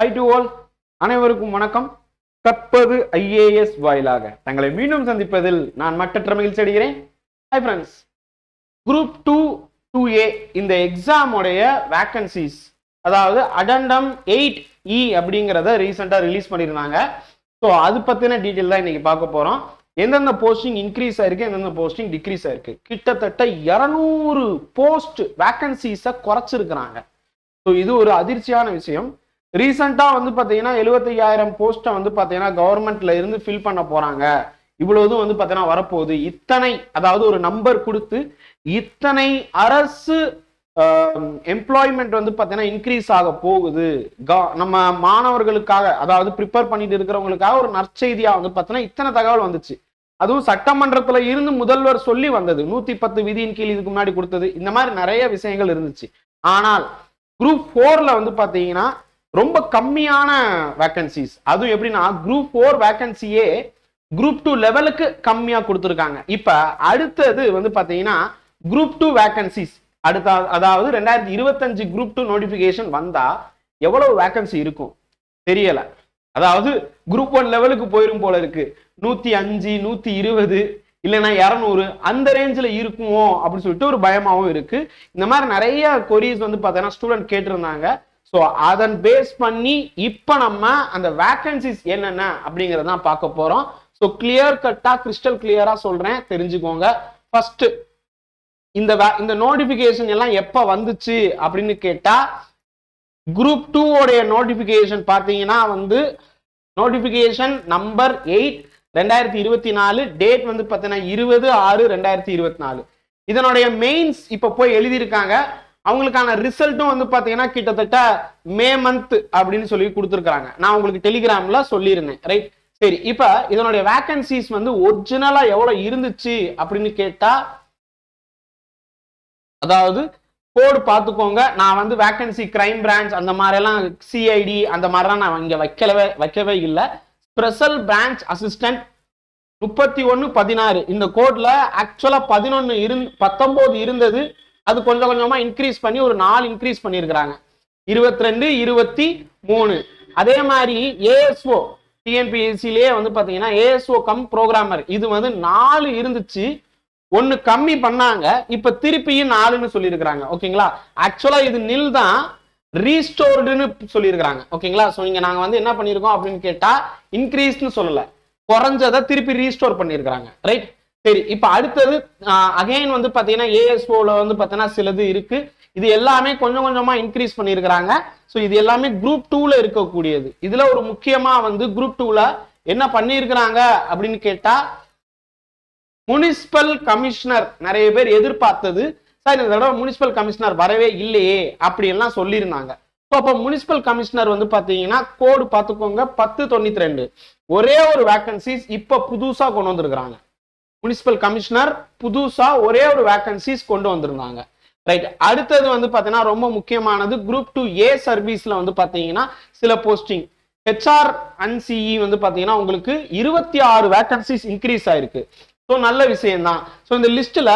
High to all அனைவருக்கும் வணக்கம். கற்பது ஐஏஎஸ் வாயிலாக தங்களை மீண்டும் சந்திப்பதில் நான் மற்றற்ற மகிழ்ச்சி அடைகிறேன். Hi friends group two two A இந்த எக்ஸாமுடைய வேக்கன்சிஸ் அதாவது அடண்டம் எயிட் இ அப்படிங்கிறத ரீசெண்டாக ரிலீஸ் பண்ணியிருந்தாங்க. ஸோ அது பற்றின டீட்டெயில் தான் இன்னைக்கு பார்க்க போகிறோம் எந்தெந்த போஸ்டிங் இன்க்ரீஸ் ஆயிருக்கு எந்தெந்த போஸ்டிங் டிக்ரீஸ் ஆயிருக்கு. கிட்டத்தட்ட இரநூறு போஸ்ட் வேக்கன்சிஸை குறைச்சிருக்கிறாங்க. ஸோ இது ஒரு அதிர்ச்சியான விஷயம். ரீசெண்டாக வந்து பார்த்தீங்கன்னா எழுபத்தையாயிரம் போஸ்ட்டை வந்து பார்த்தீங்கன்னா கவர்மெண்ட்ல இருந்து ஃபில் பண்ண போறாங்க. இவ்வளவு வந்து பார்த்தீங்கன்னா வரப்போகுது. இத்தனை அதாவது ஒரு நம்பர் கொடுத்து இத்தனை அரசு எம்ப்ளாய்மெண்ட் வந்து பார்த்தீங்கன்னா இன்க்ரீஸ் ஆக போகுது. க- நம்ம மாணவர்களுக்காக அதாவது ப்ரிப்பேர் பண்ணிட்டு இருக்கிறவங்களுக்காக ஒரு நற்செய்தியாக வந்து பார்த்தீங்கன்னா இத்தனை தகவல் வந்துச்சு. அதுவும் சட்டமன்றத்தில் இருந்து முதல்வர் சொல்லி வந்தது. நூத்தி பத்து விதியின் கீழ் இதுக்கு முன்னாடி கொடுத்தது. இந்த மாதிரி நிறைய விஷயங்கள் இருந்துச்சு. ஆனால் குரூப் ஃபோர்ல வந்து பார்த்தீங்கன்னா ரொம்ப கம்மியான வேக்கன்சிஸ் அதுவும் எப்படின்னா குரூப் ஃபோர் வேக்கன்சியே குரூப் டூ லெவலுக்கு கம்மியாக கொடுத்துருக்காங்க. இப்போ அடுத்தது வந்து பார்த்தீங்கன்னா குரூப் டூ வேக்கன்சிஸ் அடுத்த அதாவது ரெண்டாயிரத்தி இருபத்தஞ்சு குரூப் டூ நோட்டிஃபிகேஷன் வந்தால் எவ்வளவு வேக்கன்சி இருக்கும்? தெரியலை. அதாவது குரூப் ஒன் லெவலுக்கு போயிடும் போல இருக்கு. நூத்தி அஞ்சு நூத்தி இருபது இல்லைன்னா இரநூறு அந்த ரேஞ்சில் இருக்குமோ? அப்படின்னு சொல்லிட்டு ஒரு பயமாகவும் இருக்கு. இந்த மாதிரி நிறைய கொரிஸ் வந்து பார்த்தீங்கன்னா ஸ்டூடெண்ட் கேட்டிருந்தாங்க. ஸோ அதன் பேஸ் பண்ணி இப்போ நம்ம அந்த வேக்கன்சிஸ் என்னென்ன அப்படிங்கிறதான் பார்க்க போகிறோம் ஸோ கிளியர் கட்டாக கிறிஸ்டல் கிளியராக சொல்கிறேன் தெரிஞ்சுக்கோங்க. ஃபர்ஸ்ட் இந்த இந்த நோட்டிஃபிகேஷன் எல்லாம் எப்போ வந்துச்சு அப்படின்னு கேட்டால் குரூப் டூ உடைய பார்த்தீங்கன்னா வந்து நோட்டிஃபிகேஷன் நம்பர் எயிட் ரெண்டாயிரத்தி இருபத்தி நாலு டேட் வந்து பார்த்தீங்கன்னா இருபது ஆறு ரெண்டாயிரத்தி இருபத்தி நாலு. இதனுடைய மெயின்ஸ் இப்போ போய் எழுதியிருக்காங்க. அவங்களுக்கான ரிசல்ட்டும் வந்து பார்த்தீங்கன்னா கிட்டத்தட்ட மே மந்த் அப்படின்னு சொல்லி கொடுத்துருக்காங்க நான் உங்களுக்கு டெலிகிராமில் சொல்லியிருந்தேன் ரைட் சரி இப்போ இதனுடைய வேக்கன்சிஸ் வந்து ஒரிஜினலாக எவ்வளோ இருந்துச்சு அப்படின்னு கேட்டால் அதாவது கோடு பார்த்துக்கோங்க. நான் வந்து வேக்கன்சி கிரைம் பிரான்ச் அந்த மாதிரிலாம் சிஐடி அந்த மாதிரிலாம் நான் இங்கே வைக்கலவே வைக்கவே இல்லை. ஸ்பெஷல் பிரான்ச் அசிஸ்டன்ட் முப்பத்தி ஒன்று பதினாறு. இந்த கோட்ல ஆக்சுவலாக பதினொன்று இருந் பத்தொம்போது இருந்தது. அது கொஞ்சம் கொஞ்சமாக இன்க்ரீஸ் பண்ணி ஒரு நாலு இன்க்ரீஸ் பண்ணியிருக்கிறாங்க. இருபத்தி ரெண்டு இருபத்தி மூணு. அதே மாதிரி ஏஎஸ்ஓ டிஎன்பிஎஸ்சிலேயே வந்து பார்த்தீங்கன்னா ஏஎஸ்ஓ கம் ப்ரோக்ராமர் இது வந்து நாலு இருந்துச்சு. ஒன்று கம்மி பண்ணாங்க. இப்ப திருப்பியும் நாலுன்னு சொல்லியிருக்கிறாங்க. ஓகேங்களா? ஆக்சுவலா இது நில் தான். ரீஸ்டோர்டுன்னு சொல்லியிருக்கிறாங்க. ஓகேங்களா? ஸோ இங்க நாங்க வந்து என்ன பண்ணியிருக்கோம் அப்படின்னு கேட்டா இன்க்ரீஸ்னு சொல்லல. குறைஞ்சதை திருப்பி ரீஸ்டோர் பண்ணியிருக்கிறாங்க. ரைட் சரி இப்ப அடுத்தது அகைன் வந்து பாத்தீங்கன்னா ஏஎஸ்ஓல வந்து பாத்தீங்கன்னா சிலது இருக்கு. இது எல்லாமே கொஞ்சம் கொஞ்சமா இன்க்ரீஸ் பண்ணியிருக்கிறாங்க. ஸோ இது எல்லாமே குரூப் டூல இருக்கக்கூடியது. இதுல ஒரு முக்கியமா வந்து குரூப் டூல என்ன பண்ணியிருக்கிறாங்க அப்படின்னு கேட்டா முனிசிபல் கமிஷனர் நிறைய பேர் எதிர்பார்த்தது. சார் இந்த தடவை முனிசிபல் கமிஷனர் வரவே இல்லையே அப்படி எல்லாம் சொல்லியிருந்தாங்க. ஸோ அப்போ முனிசிபல் கமிஷனர் வந்து பார்த்தீங்கன்னா கோடு பார்த்துக்கோங்க பத்து தொண்ணூத்தி ரெண்டு. ஒரே ஒரு வேக்கன்சிஸ் இப்போ புதுசா கொண்டு வந்திருக்கிறாங்க. முனிசிபல் கமிஷனர் புதுசா ஒரே ஒரு வேக்கன்சிஸ் கொண்டு வந்திருந்தாங்க. ரைட் அடுத்தது வந்து பார்த்தீங்கன்னா ரொம்ப முக்கியமானது குரூப் டூ ஏ சர்வீஸ்ல வந்து பார்த்தீங்கன்னா சில போஸ்டிங் ஹெச்ஆர் அண்ட் சிஇ வந்து பார்த்தீங்கன்னா உங்களுக்கு இருபத்தி ஆறு வேக்கன்சிஸ் இன்க்ரீஸ் ஆயிருக்கு. ஸோ நல்ல விஷயம்தான். ஸோ இந்த லிஸ்ட்ல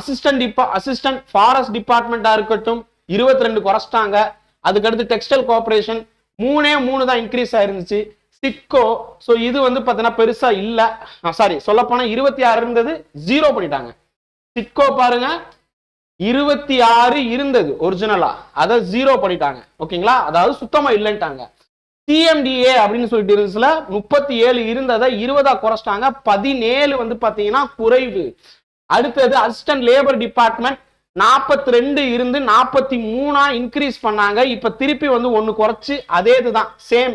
அசிஸ்டன்ட் டிபா அசிஸ்டன்ட் ஃபாரஸ்ட் டிபார்ட்மெண்ட்டா இருக்கட்டும் இருபத்தி ரெண்டு குறைச்சிட்டாங்க. அதுக்கடுத்து டெக்ஸ்டைல் கோஆபரேஷன் மூணே மூணு தான் இன்க்ரீஸ் ஆயிருந்துச்சு. சிட்கோ ஸோ இது வந்து பார்த்தீங்கன்னா பெருசா இல்லை. சாரி சொல்லப்போனா இருபத்தி ஆறு இருந்தது ஜீரோ பண்ணிட்டாங்க. சிட்கோ பாருங்க இருபத்தி ஆறு இருந்தது ஒரிஜினலா அதை ஜீரோ பண்ணிட்டாங்க. ஓகேங்களா? அதாவது சுத்தமா இல்லைன்ட்டாங்க. சிஎம்டிஏ அப்படின்னு சொல்லிட்டு இருந்துச்சுல முப்பத்தி ஏழு இருந்ததை இருபதா குறைச்சிட்டாங்க. பதினேழு வந்து பாத்தீங்கன்னா குறைவு. அடுத்தது அசிஸ்டன்ட் லேபர் டிபார்ட்மெண்ட் நாற்பத்தி ரெண்டு இருந்து நாற்பத்தி மூணா இன்க்ரீஸ் பண்ணாங்க. இப்ப திருப்பி வந்து ஒன்னு குறைச்சு அதே இதுதான் சேம்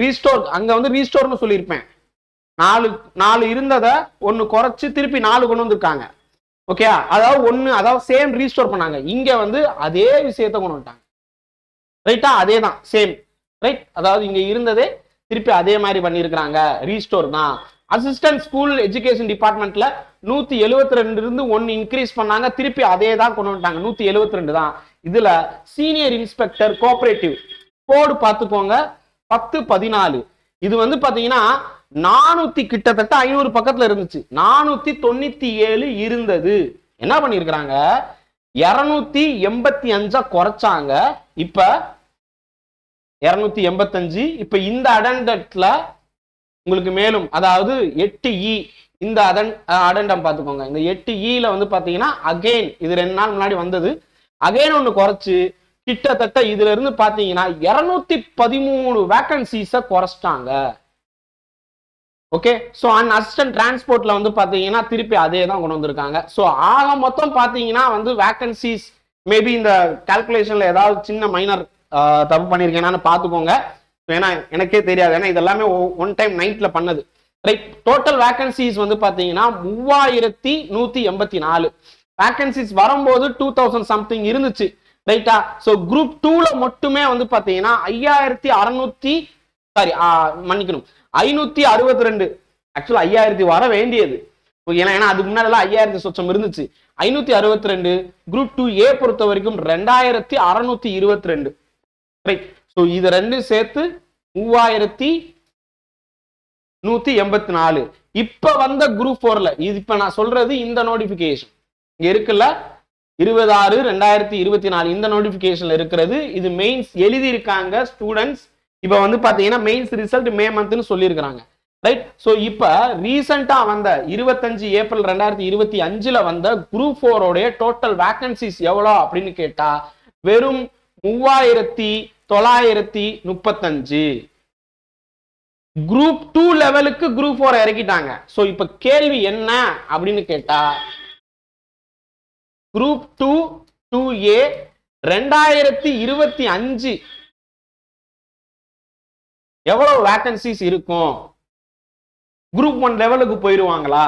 ரீஸ்டோர் அங்க வந்து ரீஸ்டோர்னு சொல்லியிருப்பேன். நாலு நாலு இருந்ததை ஒன்று குறைச்சி திருப்பி நாலு கொண்டு வந்திருக்காங்க. ஓகே அதாவது ஒன்று அதாவது சேம் ரீஸ்டோர் பண்ணாங்க. இங்க வந்து அதே விஷயத்த கொண்டு வந்துட்டாங்க. ரைட்டா அதே தான் சேம் ரைட் அதாவது இங்க இருந்ததே திருப்பி அதே மாதிரி பண்ணியிருக்கிறாங்க. ரீஸ்டோர் தான். அசிஸ்டன்ட் ஸ்கூல் எஜுகேஷன் டிபார்ட்மெண்ட்ல நூத்தி எழுபத்தி ரெண்டு இருந்து ஒன்னு இன்க்ரீஸ் பண்ணாங்க. திருப்பி அதே தான் கொண்டு வந்துட்டாங்க. நூத்தி எழுபத்தி ரெண்டு தான். இதுல சீனியர் இன்ஸ்பெக்டர் கோஆபரேட்டிவ் கோடு பார்த்துக்கோங்க. பத்து பதினாலு. இது வந்து பாத்தீங்கன்னா நானூத்தி கிட்டத்தட்ட ஐநூறு பக்கத்துல இருந்துச்சு. நானூத்தி தொண்ணூத்தி ஏழு இருந்தது. என்ன பண்ணிருக்கிறாங்க? இருநூத்தி எண்பத்தி அஞ்சா குறைச்சாங்க. இப்ப இருநூத்தி எண்பத்தஞ்சு. இப்ப இந்த அடண்டட்ல உங்களுக்கு மேலும் அதாவது எட்டு இ இந்த அதன் அடண்டம் பார்த்துக்கோங்க. இந்த எட்டு e இல வந்து பாத்தீங்கன்னா அகைன் இது ரெண்டு நாள் முன்னாடி வந்தது. அகைன் ஒன்று குறைச்சு கிட்டத்தட்ட இதுல இருந்து பாத்தீங்கன்னா இருநூத்தி பதிமூணு வேக்கன்சிஸ குறைச்சிட்டாங்க. ஓகே ஸோ அண்ட் அசிஸ்டன்ட் டிரான்ஸ்போர்ட்ல வந்து பாத்தீங்கன்னா திருப்பி அதே தான் கொண்டு வந்திருக்காங்க. ஸோ ஆக மொத்தம் பாத்தீங்கன்னா வந்து வேக்கன்சிஸ் மேபி இந்த கால்குலேஷன்ல ஏதாவது சின்ன மைனர் தப்பு பண்ணியிருக்கேனான்னு பார்த்துக்கோங்க. ஏன்னா எனக்கே தெரியாது. ஏன்னா இதெல்லாமே ஒன் டைம் நைட்ல பண்ணது. ரைட் டோட்டல் வேக்கன்சிஸ் வந்து பாத்தீங்கன்னா மூவாயிரத்தி நூத்தி எண்பத்தி நாலு. வேக்கன்சிஸ் வரும்போது டூ தௌசண்ட் சம்திங் இருந்துச்சு. ரைட்டா ஸோ குரூப் டூல மட்டுமே வந்து பாத்தீங்கன்னா ஐயாயிரத்தி அறுநூத்தி சாரி மன்னிக்கணும். ஐநூத்தி அறுபத்தி ரெண்டு ஆக்சுவலா ஐயாயிரத்தி வர வேண்டியது. ஏன்னா ஏன்னா அதுக்கு முன்னாடிலாம் ஐயாயிரத்தி சொச்சம் இருந்துச்சு. ஐநூத்தி அறுபத்தி ரெண்டு குரூப் டூ ஏ பொறுத்த வரைக்கும் ரெண்டாயிரத்தி அறுநூத்தி இருபத்தி ரெண்டு ரைட் ஸோ இது ரெண்டும் சேர்த்து மூவாயிரத்தி நூத்தி எண்பத்தி நாலு. இப்ப வந்த குரூப் ஃபோர்ல இது இப்ப நான் சொல்றது இந்த நோட்டிபிகேஷன் இங்க இருக்குல்ல? இருபதாறு ரெண்டாயிரத்தி இருபத்தி நாலு இந்த நோட்டிபிகேஷன்ல இருக்கிறது. இது மெயின்ஸ் எழுதியிருக்காங்க ஸ்டூடெண்ட்ஸ் இப்போ வந்து பார்த்தீங்கன்னா மெயின்ஸ் ரிசல்ட் மே மந்த்னு சொல்லியிருக்கிறாங்க. ரைட் ஸோ இப்போ ரீசெண்டா வந்த இருபத்தஞ்சு ஏப்ரல் ரெண்டாயிரத்தி இருபத்தி அஞ்சில் வந்த குரூப் ஃபோரோடைய டோட்டல் வேக்கன்சிஸ் எவ்வளோ அப்படின்னு கேட்டால் வெறும் மூவாயிரத்தி தொள்ளாயிரத்தி முப்பத்தஞ்சு. குரூப் டூ லெவலுக்கு குரூப் ஃபோர் இறக்கிட்டாங்க. ஸோ இப்போ கேள்வி என்ன அப்படின்னு கேட்டால் குரூப் டூ டூ ஏ ரெண்டாயிரத்தி இருபத்தி அஞ்சு. எவ்வளவு வேக்கன்சிஸ் இருக்கும்? குரூப் ஒன் லெவலுக்கு போயிருவாங்களா?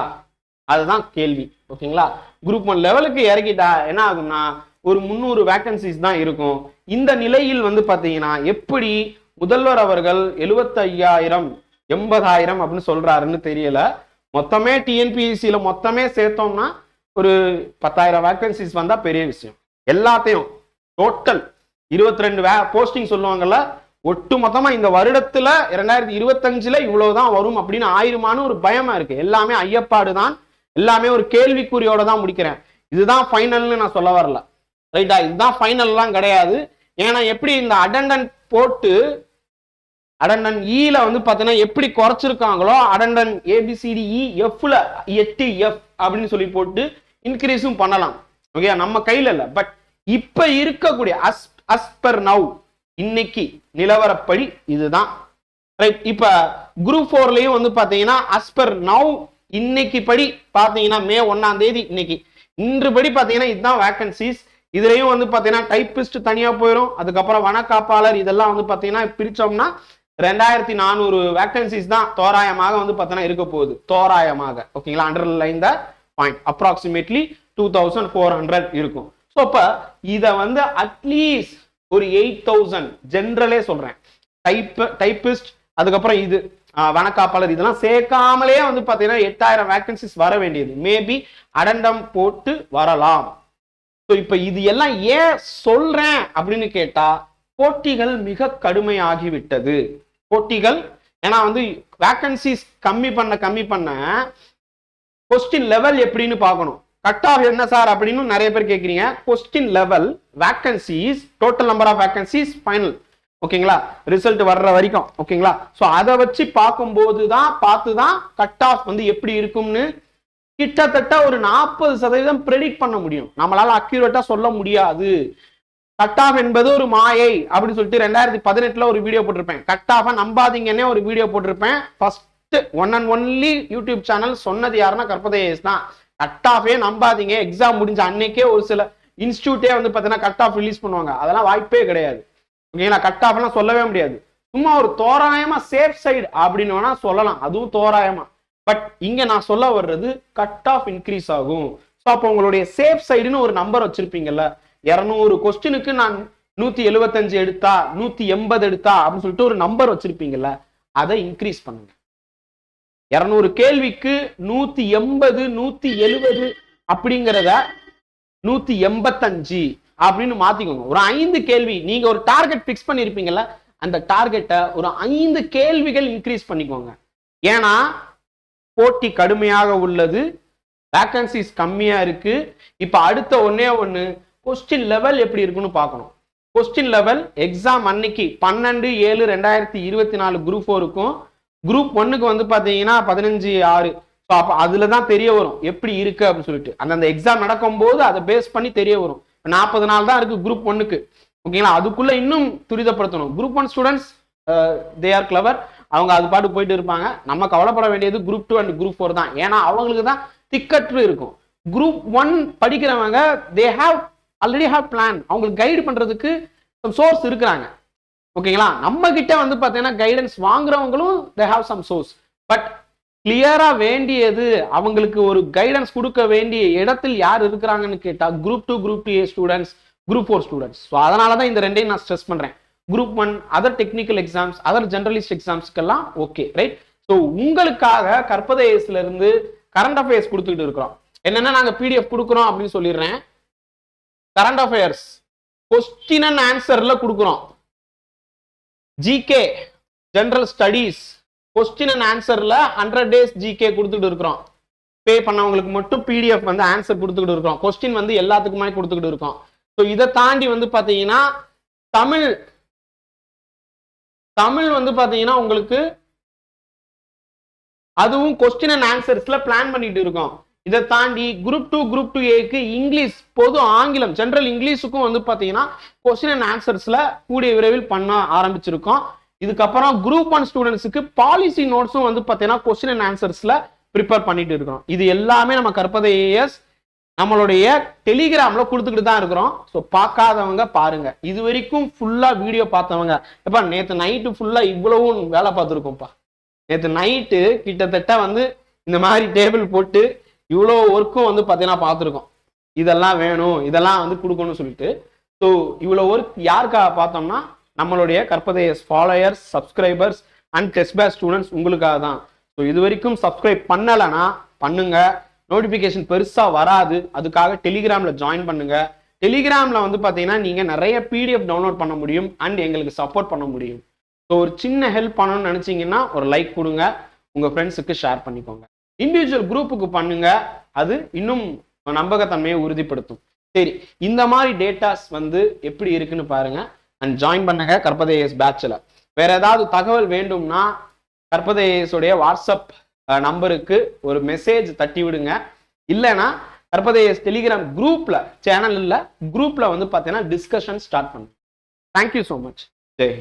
அதுதான் கேள்வி. ஓகேங்களா? குரூப் ஒன் லெவலுக்கு இறக்கிட்டா என்ன ஆகும்னா ஒரு முந்நூறு வேக்கன்சிஸ் தான் இருக்கும். இந்த நிலையில் வந்து பாத்தீங்கன்னா எப்படி முதல்வர் அவர்கள் எழுபத்தி ஐயாயிரம் எண்பதாயிரம் அப்படின்னு சொல்றாருன்னு தெரியல. மொத்தமே டிஎன்பிஎஸ்சியில மொத்தமே சேர்த்தோம்னா ஒரு பத்தாயிரம் வேக்கன்சிஸ் வந்தா பெரிய விஷயம். எல்லாத்தையும் டோட்டல் இருபத்தி ரெண்டு வே போஸ்டிங் சொல்லுவாங்கல்ல ஒட்டு மொத்தமா இந்த வருடத்துல இரண்டாயிரத்தி இருபத்தஞ்சுல இவ்வளவுதான் வரும் அப்படின்னு ஆயிருமான ஒரு பயமா இருக்கு. எல்லாமே ஐயப்பாடு தான். எல்லாமே ஒரு கேள்விக்குறியோட தான் முடிக்கிறேன். இதுதான் ஃபைனல்னு நான் சொல்ல வரல. ரைட்டா இதுதான் ஃபைனல்லாம் கிடையாது. ஏன்னா எப்படி இந்த அடண்டன் போட்டு அடண்டன் இல e வந்து பார்த்தீங்கன்னா எப்படி குறைச்சிருக்காங்களோ அடண்டன் ஏபிசிடிஇ எஃப்ல எட்டு எஃப் அப்படின்னு சொல்லி போட்டு இன்க்ரீஸும் பண்ணலாம். ஓகே நம்ம கையில இல்ல. பட் இப்ப இருக்கக்கூடிய அஸ் அஸ்பர் நவ் இன்னைக்கு நிலவரப்படி இதுதான். ரைட் இப்ப குரூப் ஃபோர்லேயும் வந்து பாத்தீங்கன்னா அஸ்பர் நவ் இன்னைக்கு படி பாத்தீங்கன்னா மே ஒன்னாம் தேதி இன்னைக்கு. இன்று படி பாத்தீங்கன்னா இதுதான் வேகன்சிஸ் இதுலயும் வந்து பாத்தீங்கன்னா டைப்பிஸ்ட் தனியா போயிடும் அதுக்கப்புறம் வனக்காப்பாளர் இதெல்லாம் வந்து பாத்தீங்கன்னா பிரிச்சோம்னா ரெண்டாயிரத்தி நானூறு வேகன்சிஸ் தான் தோராயமாக வந்து பாத்தீங்கன்னா இருக்க போகுது. தோராயமாக. ஓகேங்களா underline the point approximately two thousand four hundred இருக்கும். ஸோ அப்போ இதை வந்து அட்லீஸ்ட் ஒரு எயிட் தௌசண்ட் ஜென்ரலே சொல்றேன். டைப் டைப்பிஸ்ட் அதுக்கப்புறம் இது ஆஹ், வனக்காப்பாளர் இதெல்லாம் சேர்க்காமலே வந்து பார்த்தீங்கன்னா எட்டாயிரம் வேக்கன்சிஸ் வர வேண்டியது. மேபி அடண்டம் போட்டு வரலாம். ஸோ இப்போ இது எல்லாம் ஏன் சொல்றேன் அப்படின்னு கேட்டால் போட்டிகள் மிக கடுமையாகிவிட்டது. போட்டிகள் ஏன்னா வந்து வேக்கன்சிஸ் கம்மி பண்ண கம்மி பண்ண கொஸ்டின் லெவல் எப்படின்னு பார்க்கணும். கட் ஆஃப் என்ன சார் அப்படின்னு நிறைய பேர் கேட்குறீங்க question level vacancies total number of vacancies final ஓகேங்களா? ரிசல்ட் வர்ற வரைக்கும். ஓகேங்களா? ஸோ அதை வச்சு பார்க்கும்போது தான் பார்த்து தான் கட் ஆஃப் வந்து எப்படி இருக்கும்னு கிட்டத்தட்ட ஒரு நாற்பது சதவீதம் ப்ரெடிக்ட் பண்ண முடியும். நம்மளால அக்யூரேட்டா சொல்ல முடியாது. கட் ஆஃப் என்பது ஒரு மாயை அப்படின்னு சொல்லிட்டு ரெண்டாயிரத்தி பதினெட்டுல ஒரு வீடியோ போட்டிருப்பேன். கட் ஆஃபை நம்பாதீங்கன்னே ஒரு வீடியோ போட்டிருப்பேன். First one and only YouTube channel சொன்னது யாருன்னா கற்பதையேஸ் தான். கட் ஆஃபே நம்பாதீங்க. எக்ஸாம் முடிஞ்ச அன்னைக்கே ஒரு சில இன்ஸ்டியூட்டே வந்து பார்த்தீங்கன்னா கட் ஆஃப் ரிலீஸ் பண்ணுவாங்க. அதெல்லாம் வாய்ப்பே கிடையாது. ஓகேங்களா கட் ஆஃப்லாம் சொல்லவே முடியாது. சும்மா ஒரு தோராயமா சேஃப் சைடு அப்படின்னு வேணா சொல்லலாம். அதுவும் தோராயமா. பட் இங்க நான் சொல்ல வர்றது கட் ஆஃப் இன்க்ரீஸ் ஆகும். ஸோ அப்போ உங்களுடைய சேஃப் சைடுன்னு ஒரு நம்பர் வச்சிருப்பீங்கல்ல. இரநூறு கொஸ்டினுக்கு நான் நூத்தி எழுபத்தஞ்சு எடுத்தா நூத்தி எண்பது எடுத்தா அப்படின்னு சொல்லிட்டு ஒரு நம்பர் வச்சிருப்பீங்கல்ல அதை இன்க்ரீஸ் பண்ணுங்க. இரநூறு கேள்விக்கு நூத்தி எண்பது நூத்தி எழுபது அப்படிங்கிறத நூத்தி எண்பத்தஞ்சு அப்படின்னு மாத்திக்கோங்க. ஒரு ஐந்து கேள்வி நீங்க ஒரு டார்கெட் பிக்ஸ் பண்ணிருப்பீங்கல்ல அந்த டார்கெட்டை ஒரு ஐந்து கேள்விகள் இன்க்ரீஸ் பண்ணிக்கோங்க. ஏன்னா போட்டி கடுமையாக உள்ளது வேக்கன்சிஸ் கம்மியா இருக்கு. இப்ப அடுத்த ஒன்னே ஒன்று கொஸ்டின் லெவல் எப்படி இருக்குன்னு பார்க்கணும். கொஸ்டின் லெவல் எக்ஸாம் அன்னைக்கு பன்னெண்டு ஏழு ரெண்டாயிரத்தி இருபத்தி நாலு குரூப் ஃபோருக்கும் குரூப் ஒன்னுக்கு வந்து பார்த்தீங்கன்னா பதினஞ்சு ஆறு. ஸோ அப்போ அதில் தான் தெரிய வரும். எப்படி இருக்கு அப்படின்னு சொல்லிட்டு. அந்தந்த எக்ஸாம் நடக்கும்போது அதை பேஸ் பண்ணி தெரிய வரும். நாற்பது நாள் தான் இருக்கு குரூப் ஒன்னுக்கு ஓகேங்களா அதுக்குள்ள இன்னும் துரிதப்படுத்தணும். Group one students they are clever அவங்க அது பாட்டு போயிட்டு இருப்பாங்க. நம்ம கவலைப்பட வேண்டியது group two and group four தான். ஏன்னா அவங்களுக்கு தான் திக்கற்று இருக்கும். குரூப் ஒன் படிக்கிறவங்க they have already have plan அவங்களுக்கு கைடு பண்ணுறதுக்கு சோர்ஸ் இருக்கிறாங்க. ஓகேங்களா? நம்ம கிட்ட வந்து பார்த்தீங்கன்னா guidance வாங்குறவங்களும் they have some source but கிளியரா வேண்டியது அவங்களுக்கு ஒரு கைடன்ஸ் கொடுக்க வேண்டிய இடத்தில் யார் இருக்கிறாங்கன்னு கேட்டா group two group two A students group four students so அதனால தான் இந்த ரெண்டையும் நான் ஸ்ட்ரெஸ் பண்றேன். Group one other technical exams other generalist எக்ஸாம்ஸ்க்கெல்லாம் okay right so உங்களுக்காக கற்பதேசத்துல இருந்து கரண்ட் அஃபேர்ஸ் கொடுத்துக்கிட்டு இருக்கிறோம். என்னன்னா நாங்கள் பிடிஎஃப் கொடுக்குறோம் அப்படின்னு சொல்லிடுறேன். கரண்ட் அஃபேர்ஸ் கொஸ்டின் அண்ட் ஆன்சர்ல கொடுக்குறோம். GK general studies question and ஆன்சர்ல hundred days GK கொடுத்துட்டு இருக்கிறோம். பே பண்ணவங்களுக்கு மட்டும் பிடிஎஃப் வந்து ஆன்சர் கொடுத்துக்கிட்டு இருக்கோம் கொஸ்டின் வந்து எல்லாத்துக்குமே கொடுத்துக்கிட்டு இருக்கோம். ஸோ இதை தாண்டி வந்து பாத்தீங்கன்னா தமிழ் தமிழ் வந்து பாத்தீங்கன்னா உங்களுக்கு அதுவும் கொஸ்டின் அண்ட் ஆன்சர்ஸ்ல பிளான் பண்ணிட்டு இருக்கோம். இதை தாண்டி குரூப் டூ குரூப் டூ ஏக்கு இங்கிலீஷ் பொது ஆங்கிலம் ஜென்ரல் இங்கிலீஷுக்கும் வந்து பார்த்தீங்கன்னா கொஸ்டின் அண்ட் ஆன்சர்ஸில் கூடிய விரைவில் பண்ண ஆரம்பிச்சிருக்கோம். இதுக்கப்புறம் குரூப் ஒன் ஸ்டூடெண்ட்ஸுக்கு பாலிசி நோட்ஸும் வந்து பார்த்தீங்கன்னா கொஸ்டின் அண்ட் ஆன்சர்ஸில் ப்ரிப்பேர் பண்ணிட்டு இருக்கிறோம். இது எல்லாமே நம்ம கற்பதை ஏஎஸ் நம்மளுடைய டெலிகிராமில் கொடுத்துக்கிட்டு தான் இருக்கிறோம். ஸோ பார்க்காதவங்க பாருங்க. இது வரைக்கும் ஃபுல்லாக வீடியோ பார்த்தவங்க. எப்பா நேற்று நைட்டு ஃபுல்லாக இவ்வளவும் வேலை பார்த்துருக்கோம்ப்பா. நேற்று நைட்டு கிட்டத்தட்ட வந்து இந்த மாதிரி டேபிள் போட்டு இவ்வளோ ஒர்க்கும் வந்து பார்த்தீங்கன்னா பார்த்துருக்கோம் இதெல்லாம் வேணும் இதெல்லாம் வந்து கொடுக்கணும்னு சொல்லிட்டு. ஸோ இவ்வளோ ஒர்க் யாருக்காக பார்த்தோம்னா நம்மளுடைய கற்பதையஸ் ஃபாலோயர்ஸ் சப்ஸ்கிரைபர்ஸ் அண்ட் டெஸ்ட் பேர் ஸ்டூடெண்ட்ஸ் உங்களுக்காக தான். ஸோ இது வரைக்கும் சப்ஸ்கிரைப் பண்ணலைன்னா பண்ணுங்க. நோட்டிஃபிகேஷன் பெருசாக வராது. அதுக்காக டெலிகிராமில் ஜாயின் பண்ணுங்க. டெலிகிராமில் வந்து பார்த்தீங்கன்னா நீங்கள் நிறைய பிடிஎஃப் டவுன்லோட் பண்ண முடியும் அண்ட் எங்களுக்கு சப்போர்ட் பண்ண முடியும். ஸோ ஒரு சின்ன ஹெல்ப் பண்ணணும்னு நினச்சிங்கன்னா ஒரு லைக் கொடுங்க. உங்கள் ஃப்ரெண்ட்ஸுக்கு ஷேர் பண்ணிக்கோங்க. இண்டிவிஜுவல் குரூப்புக்கு பண்ணுங்க. அது இன்னும் நம்பகத்தன்மையை உறுதிப்படுத்தும். சரி இந்த மாதிரி டேட்டாஸ் வந்து எப்படி இருக்குன்னு பாருங்க. அண்ட் ஜாயின் பண்ணுங்க கற்பதேஎஸ் பேட்சில் வேற ஏதாவது தகவல் வேண்டும்னா கற்பதேஎஸ் வாட்ஸ்அப் நம்பருக்கு ஒரு மெசேஜ் தட்டி விடுங்க. இல்லைன்னா கற்பதேஎஸ் டெலிகிராம் குரூப்ல சேனல் இல்லை குரூப்ல வந்து பார்த்தீங்கன்னா டிஸ்கஷன் ஸ்டார்ட் பண்ணுங்க. Thank you so much Jai